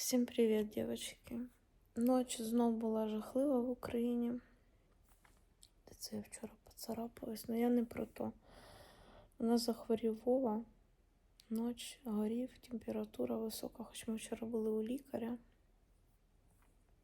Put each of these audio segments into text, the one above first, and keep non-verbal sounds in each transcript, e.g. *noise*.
Всім привіт, дівчатки. Ноч знов була жахлива в Україні. Це я вчора поцарапалась, але я не про то. У нас захворів Вова. Ноч горів, температура висока, хоч ми вчора були у лікаря.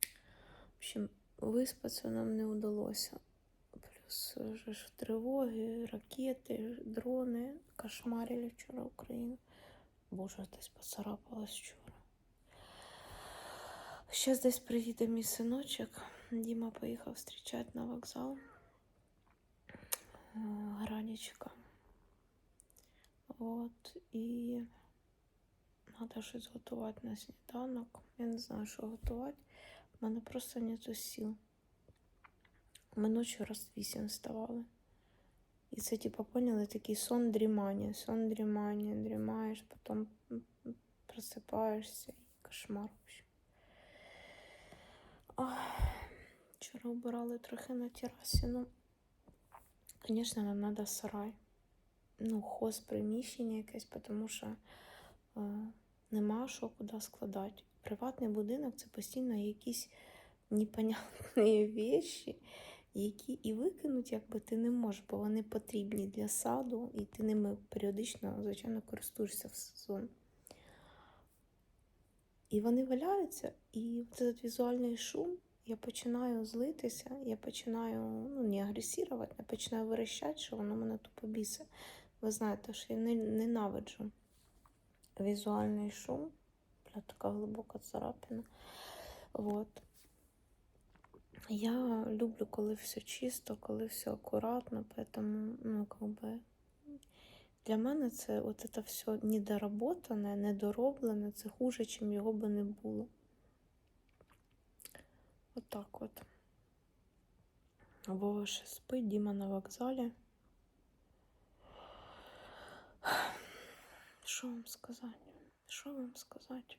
В общем, виспатися нам не вдалося. Плюс вже ж тривоги, ракети, дрони кошмарили вчора Україну. Боже, десь поцарапалась вчора. Сейчас десь приїде мій синочок. Діма поїхав зустрічати на вокзал. Е, Гранічка. От, і треба щось готувати на сніданок. Я не знаю, що готувати. У мене просто нету сил. Ми ночі раз вісім вставали. І це, типу, поняли, такий сон дрімання, сон дрімання, дрімаєш, потім просипаєшся і кошмар. Вчора убирали трохи на терасі. Ну, звісно, нам треба сарай. Ну, хоз приміщення якесь, тому що е, нема що куди складати. Приватний будинок це постійно якісь непонятні речі, які і викинути якби ти не можеш, бо вони потрібні для саду, і ти ними періодично, звичайно, користуєшся в сезон. І вони валяються, і цей візуальний шум, я починаю злитися, я починаю ну, не агресувати, я починаю верещати, що воно мене тупо бісить. Ви знаєте, що я ненавиджу візуальний шум. Бля, така глибока царапина. Вот. Я люблю, коли все чисто, коли все акуратно, поэтому, ну, как бы, для мене це от це все недоработане, недороблене, це хуже, чим його би не було. Отак от. Вова ще спить, Діма на вокзалі. Що вам сказати? Що вам сказати?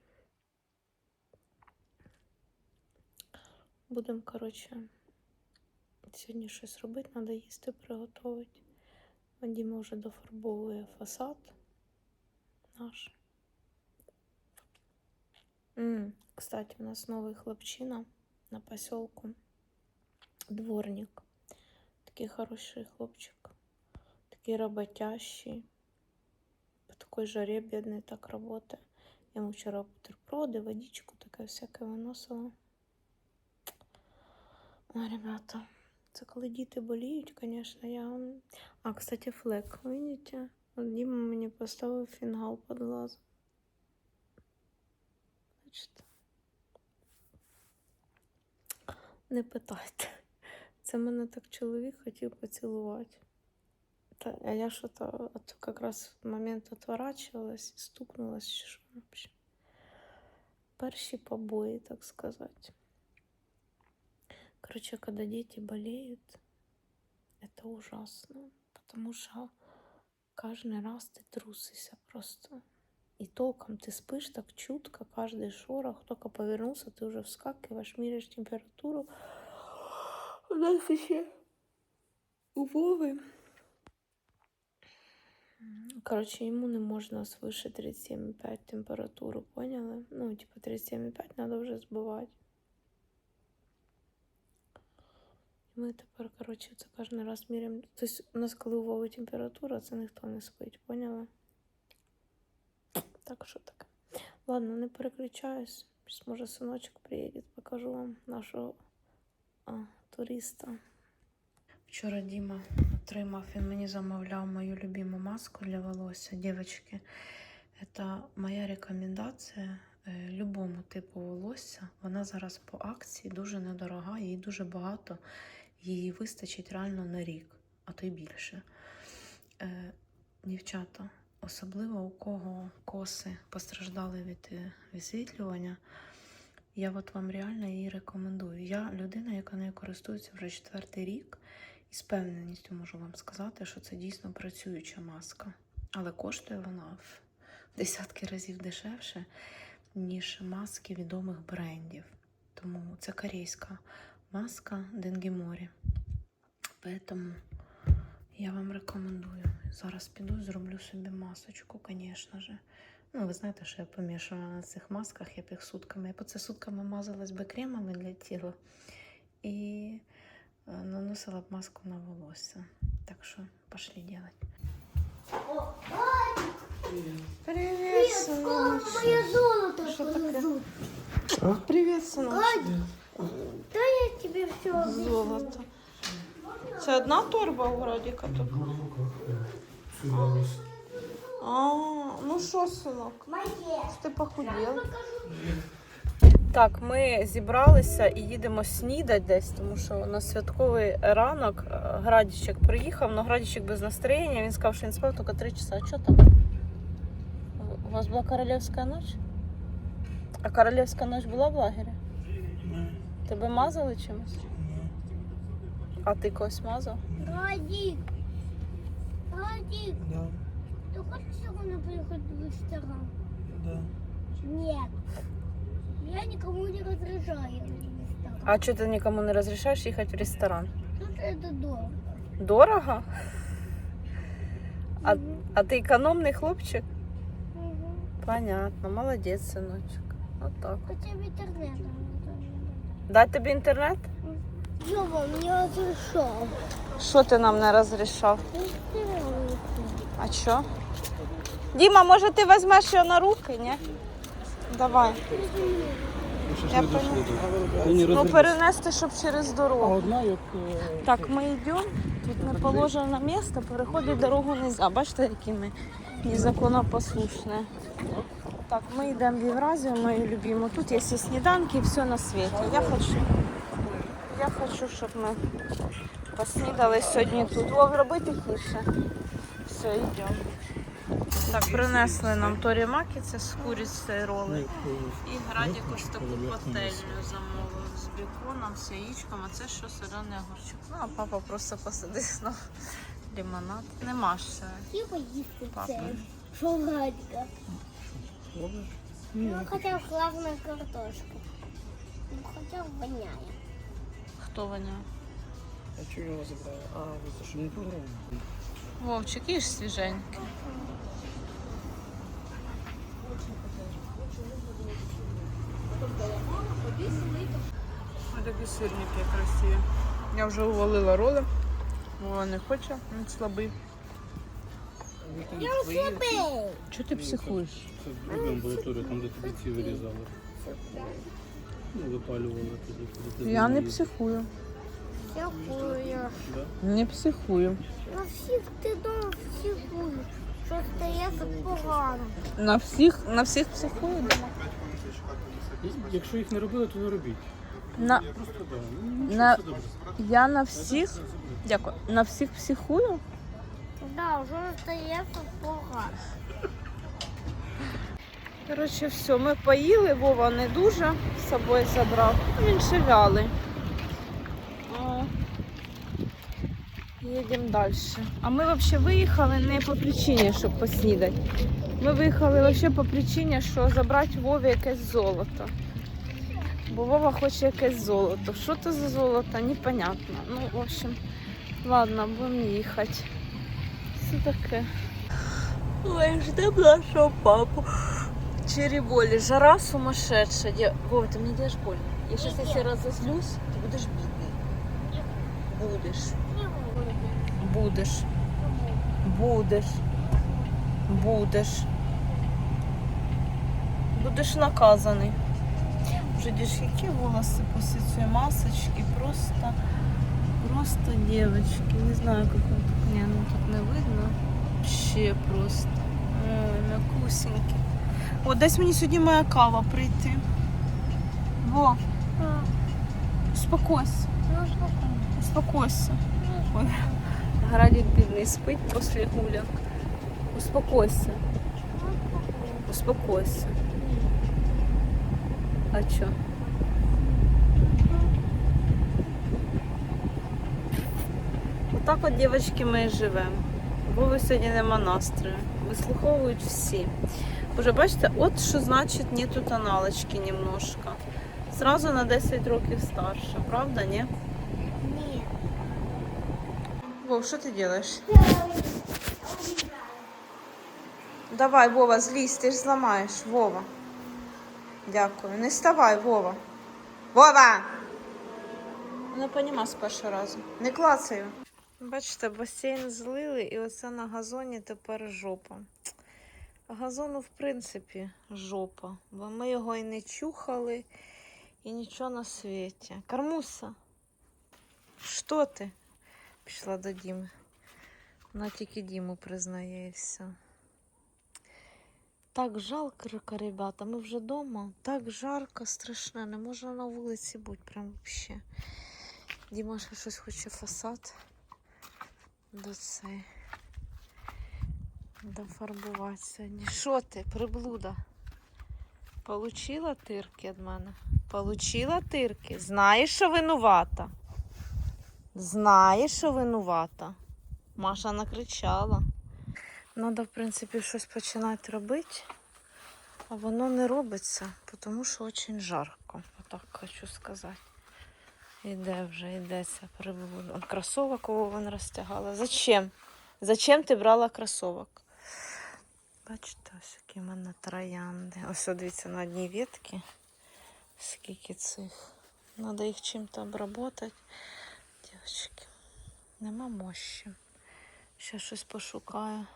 Будемо, коротше, сьогодні щось робити, треба їсти приготувати. Діма вже дофарбовує фасад наш. М, Кстати, у нас новий хлопчина на поселку. Дворник. Такий хороший хлопчик. Такий роботящий. По такой жаре бедный так работает. Я ему вчера бутерброды, водичку такая всякое виносила. Ой, ребята, це коли діти боліють, звісно, я. А, кстати, флек, видите? От Діма мені поставив фінгал під глазом. Бачите? Не питайте. Це мене так чоловік хотів поцілувати. Та, а я що-то от якраз в момент отворачивалась і стукнулась, що в общем. Перші побої, так сказати. Короче, когда дети болеют, это ужасно, потому что каждый раз ты трусишься просто. И толком ты спишь так чутко, каждый шорох, только повернулся, ты уже вскакиваешь, меряешь температуру. У нас еще у Вовы Короче, ему не можна свыше 37,5 температуру, поняли? Ну, типа 37,5 надо вже збивати. Ми тепер, коротше, це кожен раз міряємо. Тобто у нас, коли у температура, це ніхто не спить, поняли? Так що таке. Ладно, не переключаюсь. Може, синочок приїде, покажу вам нашого а, туриста. Вчора Діма отримав, він мені замовляв мою любиму маску для волосся. Дівчатки, це моя рекомендація е, любому типу волосся. Вона зараз по акції дуже недорога, її дуже багато, її вистачить реально на рік, а то й більше. Е, Дівчата, особливо у кого коси постраждали від е, висвітлювання. Я от вам реально її рекомендую. Я людина, яка нею користується вже четвертий рік, і з певненістю можу вам сказати, що це дійсно працююча маска. Але коштує вона в десятки разів дешевше, ніж маски відомих брендів. Тому це корейська маска Денгіморі. Поэтому я вам рекомендую. Зараз піду, зроблю собі масочку, звісно же. Ну, ви знаєте, що я помішана на цих масках, я б їх сутками. Я по це сутками мазалась би кремами для тіла і е, наносила б маску на волосся. Так що пошли делать. Привіт, синочок. Моє золото Що таке? повезуть. Привіт, синочок. Да Тебе все Золото. Це одна торба у Радіка тут? А, ну що, синок? Ти похудів. Так, ми зібралися і їдемо снідати десь, тому що на святковий ранок е, Градічик приїхав, але Градічик без настроєння. Він сказав, що він спав тільки 3 часа. А що там? У вас була королівська ніч? А королівська ніч була в лагері? Тебе мазали чимось? А ти когось мазав? Радик. Радик. Да, Ты хочешь сегодня приехать в ресторан? да. Нет. Я никому не разрешаю в ресторан. А чого ти нікому не розрішаєш їхати в ресторан? Тут это дорого. Дорого? А, а ти економний хлопчик? Мгм. Понятно, молодець, синочок. Отак. Хотя в интернете не. Дай тобі інтернет? Жова, мне разрешал. Що ти нам не розрішав? А що? Діма, може ти візьмеш його на руки, ні? Давай. Я поняла. Ну перенести, щоб через дорогу. е, Так, ми йдемо. Тут не положено місце, переходити дорогу не можна. Бачите, які ми незаконопослушні. Так, ми йдемо в Євразію, мою любиму. Тут є і сніданки, і все на світі. Я хочу, я хочу, щоб ми поснідали сьогодні тут. Вов, роби тихіше. Все, йдемо. Так, принесли нам торімаки, це з курицею роли. І Градік ось таку пательню замовив з беконом, з яєчком, а це що соляний огурчик. Ну, а папа просто посадив на лимонад. Нема ще. Папа. це. Ну, хотя б картошка. Ну, хотя б воняє. Хто воняє? А чого його забрали? А, ви це що не пограли? Вовчик, їж свіженький. Ось такі сирники красиві. Я вже увалила роли. Вова не хоче, він слабий. Я слабий. Чого ти психуєш? Це в другій амбулаторії, там де тобі ці вирізали. Ну, випалювали туди, куди ти Я не їздив. психую. Дякую. Да? Не психую. На всіх ти дома психуєш. Що стається погано. На всіх, на всіх психую дома. І Якщо їх не робили, то не робіть. На, Просто да. Ну, на, все добре. я на всіх, дякую, на всіх психую. Да, вже стається погано. Коротше, все, ми поїли, Вова не дуже з собою забрав. Ну, Він ще вялий. Їдемо далі. А ми взагалі виїхали не по причині, щоб поснідати. Ми виїхали взагалі по причині, що забрати Вові якесь золото. Бо Вова хоче якесь золото. Що це за золото, непонятно. Ну, в общем, ладно, будемо їхати Все таке. Ой, ждем нашого папу. Череболи, жара сумасшедшая. Де... Вова, ты мне делаешь больно. Я сейчас если разозлюсь, ты будешь бедный. Будешь. Будешь. Будешь. Будешь. Будеш наказаний. Вже диш, які волоси після цієї масочки. Просто, просто девочки. Не знаю, як вам тут. ні, ну тут не видно. Ще просто. Ой, м'якусенькі. О, десь мені сьогодні моя кава прийти. Во, успокойся, успокойся. Ой, Градик бідний спить після гуляк. Успокойся, успокойся. А чо? Отак от, дівчатки, ми і живемо. Вови сьогодні нема настрою. Вислуховують всі. Уже бачите, от що значить нету тоналочки немножко. Сразу на 10 років старше, правда, ні? Ні. Вов, що ти робиш? Давай, Вова, злізь, ти ж зламаєш. Вова. Дякую. Не ставай, Вова. Вова! Не понімав з першого разу. Не клацаю. Бачите, басейн злили, і оце на газоні тепер жопа. Газону, в принципі, жопа. Бо ми його і не чухали, і нічого на світі. Кармуса, що ти? Пішла до Діми. Вона тільки Діму признає і все. Так жалко, ребята, ми вже вдома. Так жарко, страшне, не можна на вулиці бути, прям взагалі. Діма ще щось хоче фасад до цей. Дофарбувати сьогодні. Що ти, приблуда? Получила тирки від мене? Получила тирки? Знаєш, що винувата? Знаєш, що винувата? Маша накричала. Надо, в принципі, щось починати робити, а воно не робиться, тому що дуже жарко. Отак хочу сказати. Іде вже, йдеться приблуда. Кросовок Вован розтягала. Зачем? Зачем ти брала кросовок? Бачите, ось які в мене троянди. Ось дивіться на одній ветці. Скільки цих. Надо їх чим-то обработати. Дівчатки, нема мощі. Ще щось пошукаю.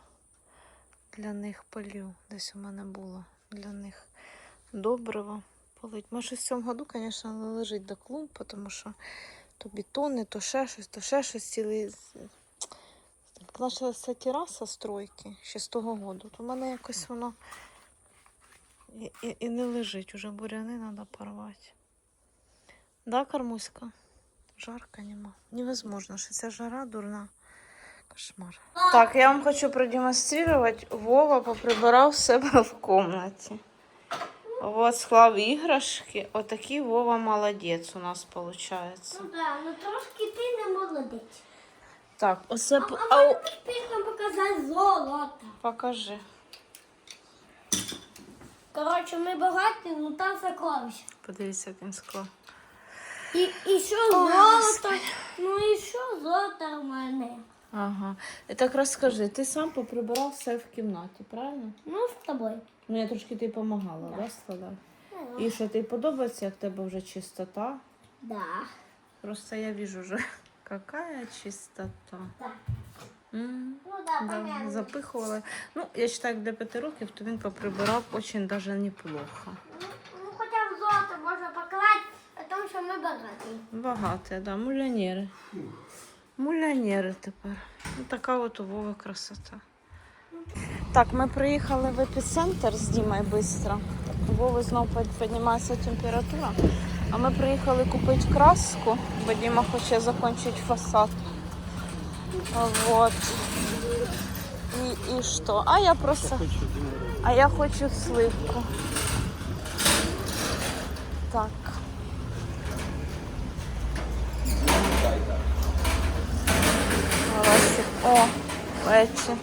Для них полю. Десь у мене було для них добриво полить. Може, в цьому году, звісно, не лежить до клумб, тому що то бетони, то ще щось, то ще щось цілий. Почалася тераса стройки ще з того году, то в мене якось воно і, і, і не лежить. Уже буряни треба порвати. Да, Кармуська? Жарко нема. Невозможно, що ця жара дурна. Кошмар. Так, я вам хочу продемонструвати. Вова поприбирав себе в комнаті. Вот склав іграшки. Отакий Вова молодець у нас виходить. Ну так, ну трошки ти не молодець. Так, оце. А а Ау, можна показати золото. покажи. Коротше, ми багаті, ну там сокровища. Подивіться, як він склав. І, і що золото? Ну і що золото в мене? Ага. І так розкажи, ти сам поприбирав все в кімнаті, правильно? Ну, з тобою. Ну, я трошки тобі допомагала, да, складати? І що тобі подобається, як в тебе вже чистота? Да. Просто я вижу вже, *laughs* какая чистота. Так. М, Ну да, Да, запихували. Ну, я вважаю, як до п'яти років, то він поприбирав дуже даже неплохо. Ну, ну хоча б золото можна покласти, тому що ми багаті. Багато, да, мулянери. Мулянери тепер. Ну, така от у Вови красота. Так, ми приїхали в епіцентр з Дімою швидко. У Вови знову піднімається температура. А ми приїхали купити краску, бо Діма хоче закінчити фасад. Вот. І, і що? А я просто. А я хочу сливку. Так. О, эти.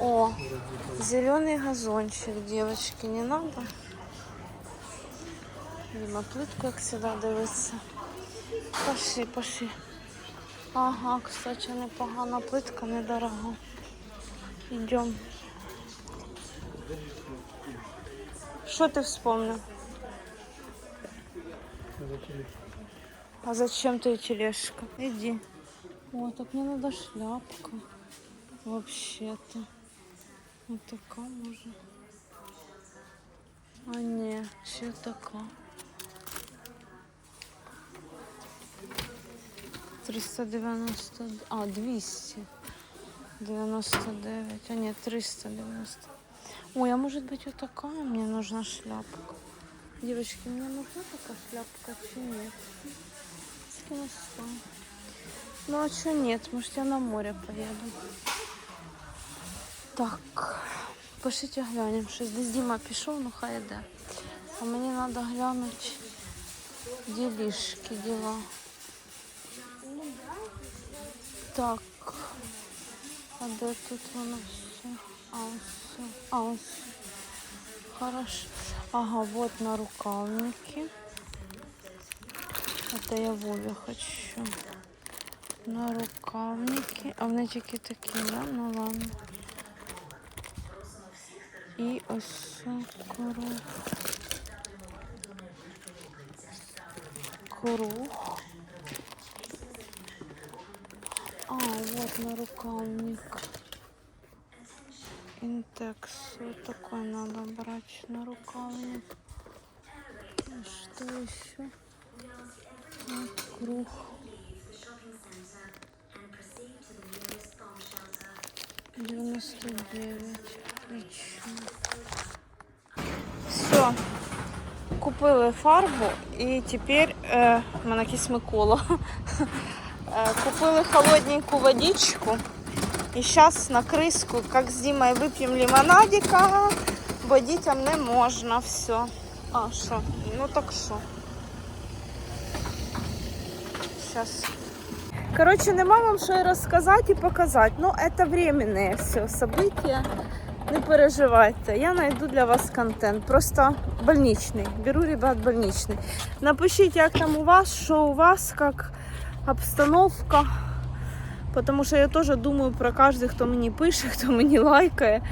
О, зеленый газончик, девочки, не надо. Дима, плитку, как всегда, дивиться. Пошли, пошли. Ага, кстати, непогана плитка, недорога. Идем. Что ты вспомнил? А зачем ты тележка? Иди. О, так мне надо шляпка. Вообще-то. Вот такая может. А не, ще така. 390, а, 200. 99, а нет, 390. Ой, а может быть вот такая мне нужна шляпка? Девочки, мне нужна такая шляпка, чи нет? Сколько? Ну а что нет? Может я на море поеду? Так, пошлите глянем. Щось десь Діма пішов, ну хай іде. А мені треба глянути ділішки, діла. Так. А де тут воно все? А, ось. все. А, ось. Хорошо. Ага, вот на рукавники. Это я Вове хочу. На рукавники. А вони тільки такі, да? Ну ладно. І ось круг. Круг. А, вот на рукавник. Интекс. Вот такой надо брать на рукавник. Что еще? Круг. Девяносто девять. Отлично. Все. Купили фарбу і тепер е, в мене якийсь Микола. Е, купили холодненьку водичку. І зараз на криску, як з Дімою, вип'ємо лимонадика, бо дітям не можна все. А, що? Ну так що. Зараз. Коротше, нема вам що й розказати і показати. Ну, це временне все события. Не переживайте, я найду для вас контент. Просто больничний. Беру, ребят, больничний. Напишіть, як там у вас, що у вас, як обстановка. Тому що я теж думаю про кожного, хто мені пише, хто мені лайкає.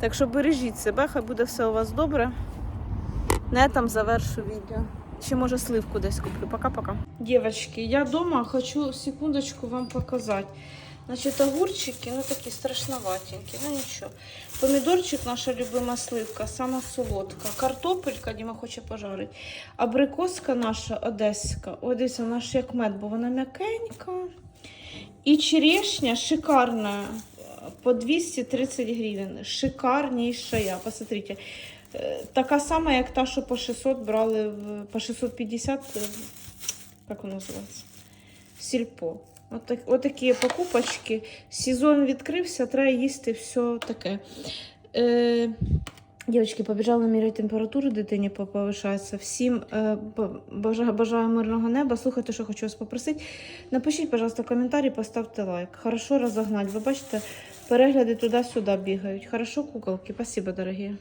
Так що бережіть себе, хай буде все у вас добре. На этом завершу відео. Ще може сливку десь куплю. Пока-пока. Дівчатки, я вдома хочу секундочку вам показати. Значить, огурчики, ну такі страшноватенькі, ну нічого. Помідорчик, наша любима сливка, сама солодка. Картопелька, Діма хоче пожарити. Абрикоска наша одеська. О, дивіться, вона ж як мед, бо вона м'якенька. І черешня шикарна. По 230 гривень. Шикарнейшая. Посмотрите. Така сама, як та, що по 600 брали в, по 650, е, як воно називається? Сільпо. От, так, от такі покупочки. Сезон відкрився, треба їсти все таке. Е, Дівчатки, побіжали міряти температуру, дитині повишається. Всім е, бажаю, бажаю мирного неба. Слухайте, що хочу вас попросити. Напишіть, пожалуйста, коментарі, поставте лайк. Хорошо розогнать. Ви бачите, перегляди туди-сюди бігають. Хорошо, куколки? Спасибо, дорогі.